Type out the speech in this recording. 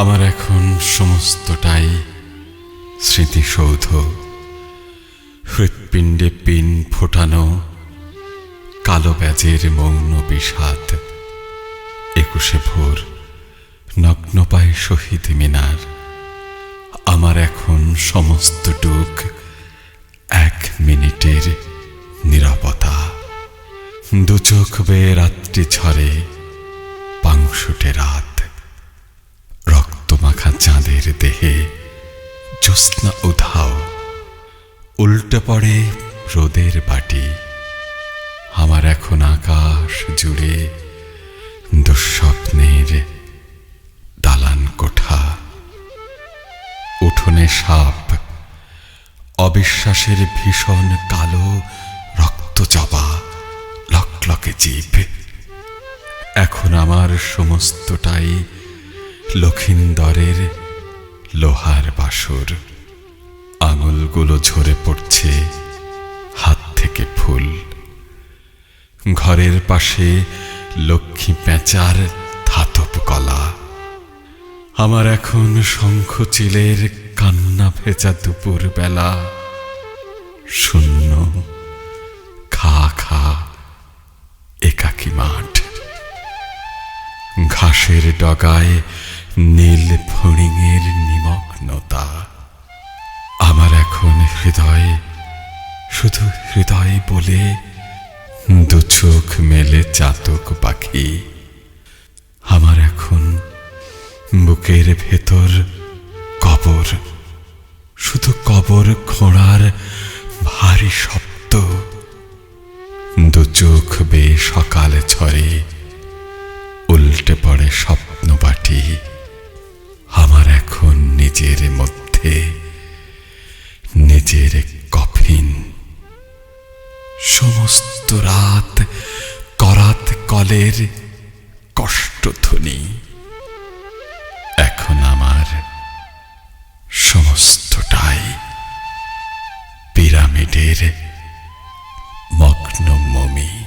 আমার এখন সমস্তটাই স্মৃতিসৌধ। হৃৎপিণ্ডে পিন ফোটানো, কালো ব্যাজের মৌন বিষাদ, একুশে ভোর নগ্নপায় শহীদ মিনার। আমার এখন সমস্ত টুক এক মিনিটের নিরাপত্তা দু চোখ বেয়ে রাত্রি ঝরে পাংশুটে রাত। চাঁদের দেহে জ্যোৎস্না উধাও। উল্টে পড়ে রোদের বাটি। আমার এখন আকাশ জুড়ে দুঃস্বপ্নের দালান কোঠা। উঠোনে সাপ, অবিশ্বাসের ভীষণ কালো রক্তজবা লকলকে জীব। এখন আমার সমস্তটাই লক্ষিন্দরের লোহার বাসর। আঙুলগুলো ঝরে পড়ছে হাত থেকে ফুল। ঘরের পাশে লক্ষ্মী পেঁচার ধাতব কলা। আমার এখন শঙ্খচিলের কান্না ভেজা দুপুর বেলা শূন্য, খা খা, একাকি মাঠ। ঘাসের ডগায় নীল ফড়িংয়ের নিমগ্নতা আমার এখন হৃদয় শুধু হৃদয় বলে দু চোখ মেলে চাতক পাখি। আমার এখন বুকের ভেতর কবর। শুধু কবর খোঁড়ার ভারী শব্দ। দু চোখ বেয়ে সকালে ঝরে নিজের মধ্যে, নিজের কফিন। সমস্ত রাত করাত কলের কষ্টধ্বনি। এখন আমার সমস্তটাই পিরামিডের মগ্ন মমি